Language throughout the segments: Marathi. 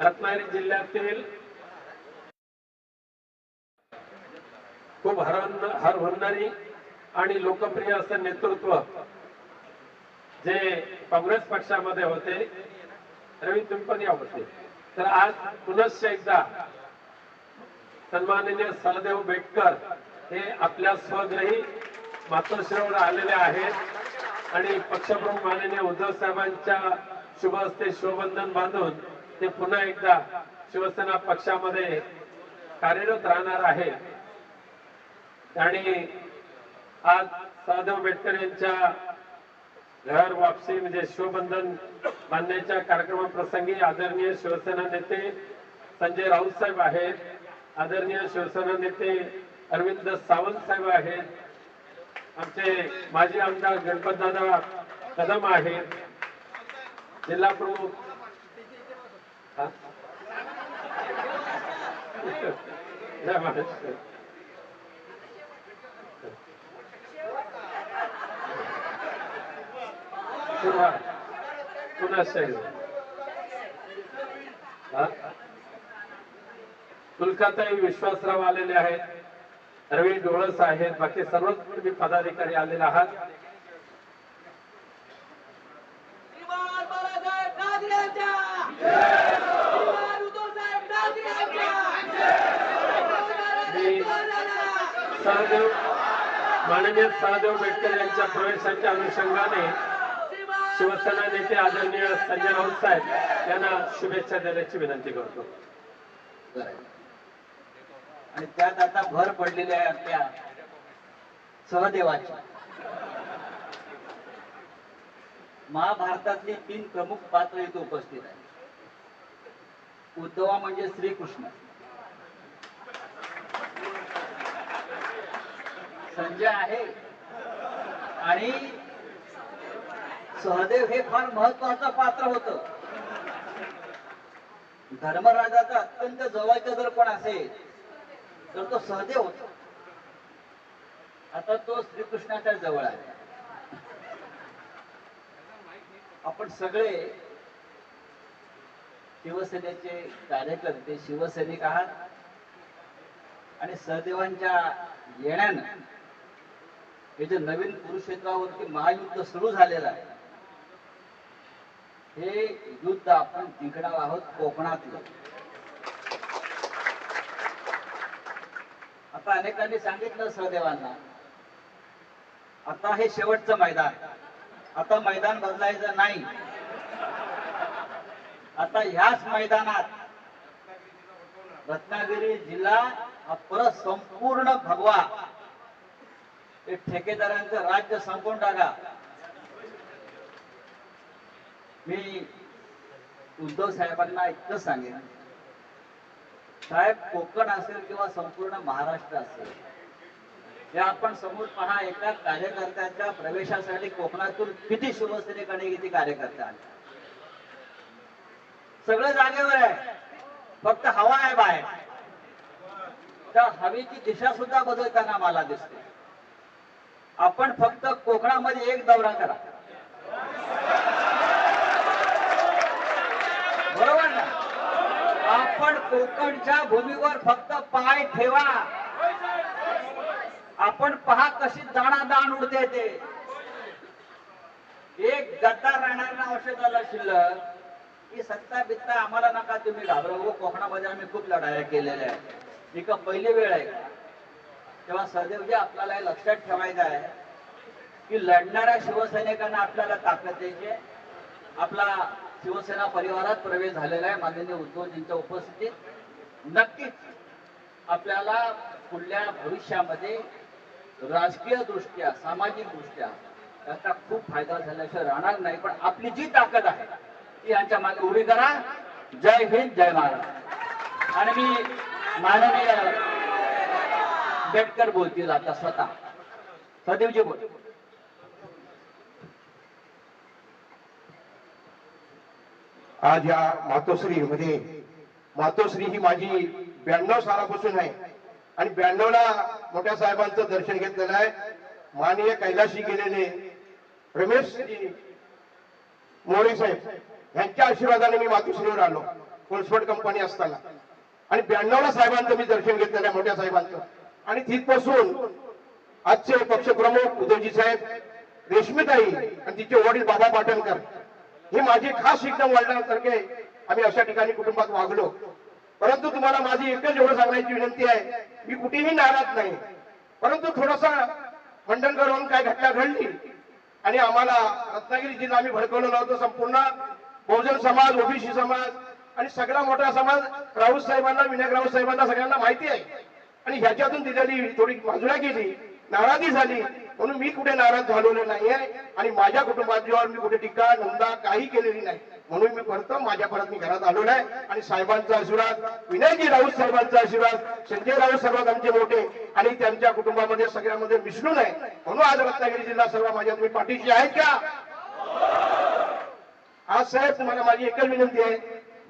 रत्नागिरी जिल्ह्यातील खूप हरवण हरवणारी आणि लोकप्रिय असं नेतृत्व जे काँग्रेस पक्षामध्ये होते रवी तुम्ही होते. तर आज पुनश्च एकदा सन्माननीय सहदेव बेटकर हे आपल्या स्वग्रही मातोश्रीवर आलेले आहेत आणि पक्षप्रमुख माननीय उद्धव साहेबांच्या शुभ हस्ते शिवबंधन बांधून ते पुन्हा एकदा शिवसेना पक्षामध्ये कार्यरत राहणार आहे. आणि आज साधव बेटकर यांच्या घर वापसी म्हणजे शिवबंधन बांधण्याच्या कार्यक्रमाप्रसंगी आदरणीय शिवसेना नेते संजय राऊत साहेब आहेत आदरणीय शिवसेना नेते अरविंद सावंत साहेब आहेत आमचे माजी आमदार गणपतदादा कदम आहेत जिल्हा प्रमुख पुन्हा पुन्हा विश्वासराव आलेले आहेत. रवी डोळस आहेत. बाकी सर्वच तुम्ही पदाधिकारी आलेले आहात. सहदेव माननीय सहदेव बेटकर यांच्या प्रवेशाच्या अनुषंगाने शिवसेना नेते आदरणीय संजय राऊत साहेब यांना शुभेच्छा देण्याची विनंती करतो. आणि त्यात आता भर पडलेली आहे आपल्या सहदेवाची. महाभारतातली तीन प्रमुख पात्र इथे उपस्थित आहेत. उद्धवा म्हणजे श्रीकृष्ण. संजय आहे. आणि सहदेव हे फार महत्वाचं पात्र होत. धर्मराजाचा अत्यंत जवळचा जर कोण असेल तर तो सहदेव होतो. आता तो श्रीकृष्णाच्या जवळ आहे. आपण सगळे शिवसेनेचे कार्यकर्ते शिवसैनिक आहात. आणि सहदेवांच्या येण्यानं जे नवीन कुरुक्षेत्रावरती महायुद्ध सुरू झालेलं आहे. हे युद्ध आपण जिंकणार आहोत कोकणातलं. आता अनेकांनी सांगितलं सहदेवांना आता हे शेवटचं मैदान. आता मैदान बदलायचं नाही. आता ह्याच मैदानात रत्नागिरी जिल्हा हा परत संपूर्ण भगवा हे ठेकेदारांचं राज्य संपवून टाका. मी उद्धव साहेबांना इतकं सांगेन. साहेब कोकण असेल किंवा संपूर्ण महाराष्ट्र असेल हे आपण समोर पहा एका कार्यकर्त्याच्या प्रवेशासाठी कोकणातून किती शिवसैनिक आणि किती कार्यकर्ते आले? सगळं जागेवर आहे. फक्त हवा आहे बाहेर. त्या हवेची दिशा सुद्धा बदलताना मला दिसते. आपण फक्त कोकणामध्ये एक दौरा करा. बरोबर ना? आपण कोकणच्या भूमीवर फक्त पाय ठेवा. आपण पहा कशी दाणादाण उडते ते. एक गद्दार राहणार ना औषधाला शिल्लक? की सत्ता बित्ता आम्हाला नका तुम्ही घाबरवू. कोकणामध्ये आम्ही खूप लढाया केलेल्या आहेत. ही का पहिली वेळ आहे. का तेव्हा सहदेवजी आपल्याला हे लक्षात ठेवायचं आहे की लढणाऱ्या शिवसैनिकांना आपल्याला ताकद द्यायची आपला शिवसेना परिवारात प्रवेश झालेला आहे. माननीय उद्धवजींच्या उपस्थितीत. नक्कीच आपल्याला पुढल्या भविष्यामध्ये राजकीय दृष्ट्या सामाजिक दृष्ट्या त्याचा खूप फायदा झाल्याशिवाय राहणार नाही. पण आपली जी ताकद आहे ती यांच्या मागे उभी करा. जय हिंद जय महाराज आणि मी माननीय आंबेडकर बोलतील आता स्वतः. सदैवजी बोल. आज या मातोश्री मध्ये मातोश्री ही माझी ब्याण्णव सालापासून आहे. आणि ब्याण्णव ला मोठ्या साहेबांचं दर्शन घेतलेलं आहे. माननीय कैलाशी गेलेले रमेश मोरे साहेब यांच्या आशीर्वादाने मी मातोश्रीवर आलो. कोळसवड कंपनी असताना. आणि ब्याण्णवला साहेबांचं मी दर्शन घेतलेलं आहे मोठ्या साहेबांचं. आणि तिथपासून आजचे पक्षप्रमुख उद्धवजी साहेब रेशमीताई आणि तिचे वडील बाबा पाटणकर हे माझे खास एकदम वडिलांसारखे आम्ही अशा ठिकाणी कुटुंबात वागलो. परंतु तुम्हाला माझी एकच एवढं सांगण्याची विनंती आहे मी कुठेही नाराज नाही. परंतु थोडासा मंडणगडवरून काय घटना घडली आणि आम्हाला रत्नागिरी जिल्हा आम्ही भडकवलं नव्हतं संपूर्ण बहुजन समाज ओबीसी समाज आणि सगळा मोठा समाज राऊत साहेबांना विनायक राऊत साहेबांना सगळ्यांना माहिती आहे. आणि ह्याच्यातून तिच्याली थोडी बाजूला गेली नाराजी झाली. म्हणून मी कुठे नाराज झालेलो नाहीये आणि माझ्या कुटुंबाजीवर मी कुठे टीका नंदा काही केलेली नाही म्हणून मी परत माझ्या परत मी घरात आलो नाही आणि साहेबांचा आशीर्वाद विनयजी राऊत साहेबांचा आशीर्वाद संजय राऊत सर्वात आमचे मोठे आणि त्यांच्या कुटुंबामध्ये सगळ्यामध्ये मिसळून आहे. म्हणून आज रत्नागिरी जिल्हा सर्व माझ्या तुम्ही पाठीशी आहेत का? आज साहेब तुम्हाला माझी एकच विनंती आहे.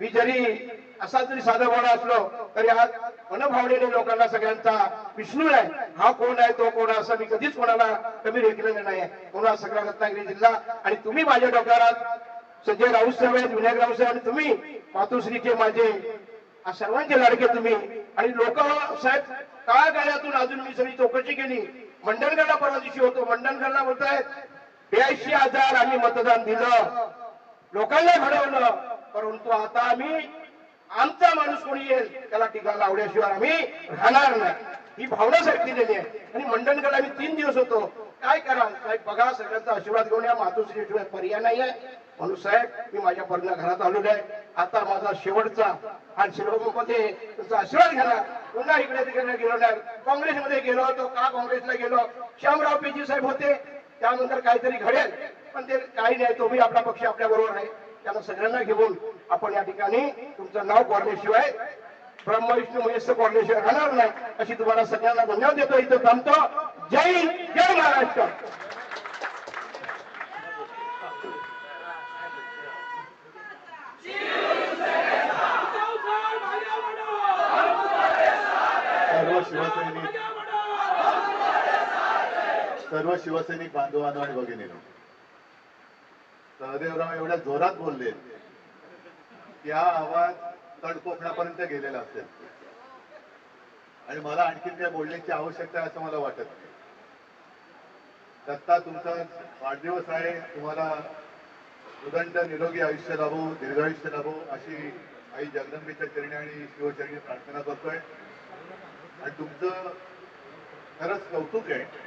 मी जरी असा जरी साधा असलो तरी आज मनभावनेने लोकांना सगळ्यांचा विष्णू आहे. हा कोण आहे तो कोण आहे असं मी कधीच कोणाला कमी रेखलेलं नाही आहे. म्हणून सगळा रत्नागिरी जिल्हा आणि तुम्ही माझ्या डोक्यात संजय राऊत साहेब आहेत विनायक राऊत साहेब आणि तुम्ही मातोश्रीचे माझे सर्वांचे लाडके तुम्ही. आणि लोक साहेब काळ गाड्यातून अजून मी सगळी चौकशी केली. मंडणगडला परवा दिवशी होतो. मंडणगडला बोलतायत ब्याऐंशी हजार आम्ही मतदान दिलं. लोकांना घडवलं. परंतु आता आम्ही आमचा माणूस कोणी येईल? त्याला टीका लावल्याशिवाय आम्ही राहणार नाही. ही भावना साहेब दिलेली आहे. आणि मंडणगड आम्ही तीन दिवस होतो. काय करा साहेब बघा सगळ्यांचा आशीर्वाद घेऊन या. मातोश्रीशिवाय पर्याय नाही आहे. म्हणून साहेब मी माझ्या पर्ण घरात आलेलो आहे. आता माझा शेवटचा आणि शिरोमध्ये तुमचा आशीर्वाद घेणार. पुन्हा इकडे तिकडे गेलो नाही. काँग्रेसमध्ये गेलो होतो. का काँग्रेसला गेलो? श्यामराव पेजी साहेब होते. त्यानंतर काहीतरी घडेल. पण ते काही नाही. तो मी आपला पक्ष आपल्या बरोबर आहे. त्यांना सगळ्यांना घेऊन आपण या ठिकाणी तुमचं नाव कोरल्याशिवाय ब्रह्म विष्णू महेश कोरल्याशिवाय राहणार नाही अशी तुम्हाला सगळ्यांना धन्यवाद देतो. इथं थांबतो. जय हिंद जय महाराष्ट्र. सर्व शिवसैनिक सर्व शिवसैनिक बांधवांनो आणि भगिनीनो. सहदेवराव एवढ्या जोरात बोलले. की हा आवाज तडकोकणापर्यंत गेलेला असेल. आणि मला आणखीन काय बोलण्याची आवश्यकता आहे असं मला वाटत नाही. दत्ता तुमचा वाढदिवस आहे. तुम्हाला उदंड निरोगी आयुष्य लाभो दीर्घायुष्य लाभो अशी आई जगदंबेच्या चरणी आणि शिवचरणी प्रार्थना करतोय. आणि तुमचं खरंच कौतुक आहे.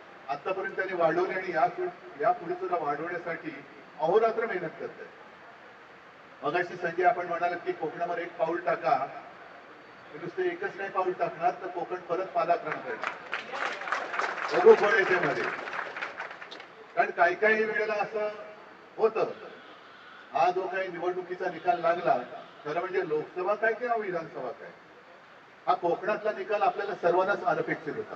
आतापर्यंत त्यांनी वाढवली आणि या यापुढे सुद्धा वाढवण्यासाठी अहोरात्र मेहनत करत आहे मगाशी संजय आपण म्हणाल की कोकणामध्ये एक पाऊल टाका नुसते एकच नाही पाऊल टाकणार तर कोकण परत पालाक्रम करणार बघू पण येते मध्ये. कारण काही काही वेळेला असं होतं हा जो काही निवडणुकीचा निकाल लागला खरं म्हणजे लोकसभा काय किंवा विधानसभा काय हा कोकणातला निकाल आपल्याला सर्वांनाच अनपेक्षित होता.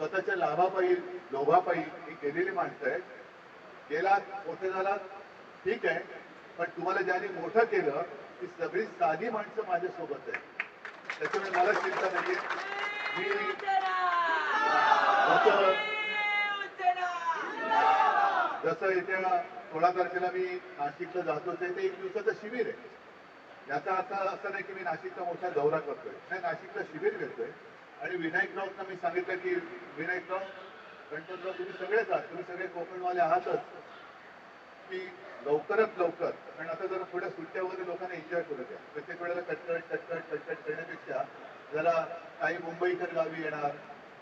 स्वतःच्या लाभापायी लोभापायी ही केलेली माणसं आहेत. गेलात मोठे झालात ठीक आहे. पण तुम्हाला ज्याने मोठं केलं ती सगळी साधी माणसं माझ्यासोबत आहे त्याच्यामुळे मला चिंता नाहीये. जसं जसं येत्या सोळा तारखेला मी नाशिकला जातो ते ते एक दिवसाचं शिबिर आहे. याचा अर्थ असा नाही की मी नाशिकचा मोठा दौरा करतोय. नाही नाशिकला शिबिर घेतोय. आणि विनायक राऊतना मी सांगितलं की विनायक राव गणपतराव तुम्ही सगळेच आहात तुम्ही सगळे कोकणवाले आहातच. की लवकरात लवकर कारण आता जरा थोड्या सुट्ट्या वगैरे लोकांना एन्जॉय करू द्या. प्रत्येक वेळेला कटकट कटकट कटकट करण्यापेक्षा जरा काही मुंबईकर गावी येणार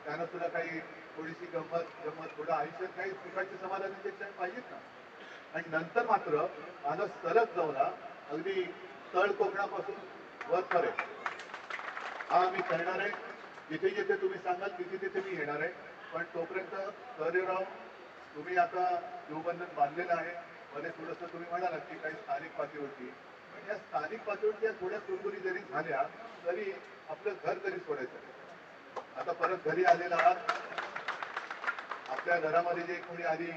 त्यांना सुद्धा काही थोडीशी गंमत गंमत थोडं आयुष्यात काही सुखाचे समाधानाचे म्हणजे क्षण पाहिजेत ना. आणि नंतर मात्र माझा सलग दौरा अगदी तळ कोकणापासून वर करेल हा मी करणार आहे. जिथे जिथे तुम्ही सांगाल तिथे तिथे मी येणार आहे. पण तोपर्यंत सहदेवराव तुम्ही आता शिवबंधन बांधलेलं आहे. मध्ये थोडंसं तुम्ही म्हणालात की काही स्थानिक पातळीवरती. पण या स्थानिक पातळीवरती थोड्या कुरकुरी जरी झाल्या तरी आपलं घर तरी सोडायचं आता परत घरी आलेला आहात. आपल्या घरामध्ये जे कोणी आधी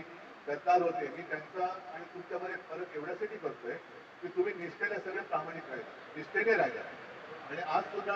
गद्दार होते मी त्यांचा आणि तुमच्यामध्ये फरक एवढ्यासाठी करतोय की तुम्ही निष्ठेने सगळे प्रामाणिक राहिला. निष्ठेने राहिला. आणि आज सुद्धा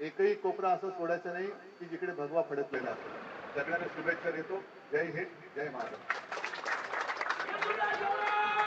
एकही कोपरा असं सोडायचं नाही की जिकडे भगवा फडकलेला असतो. सगळ्यांना शुभेच्छा देतो. जय हिंद जय महाराष्ट्र.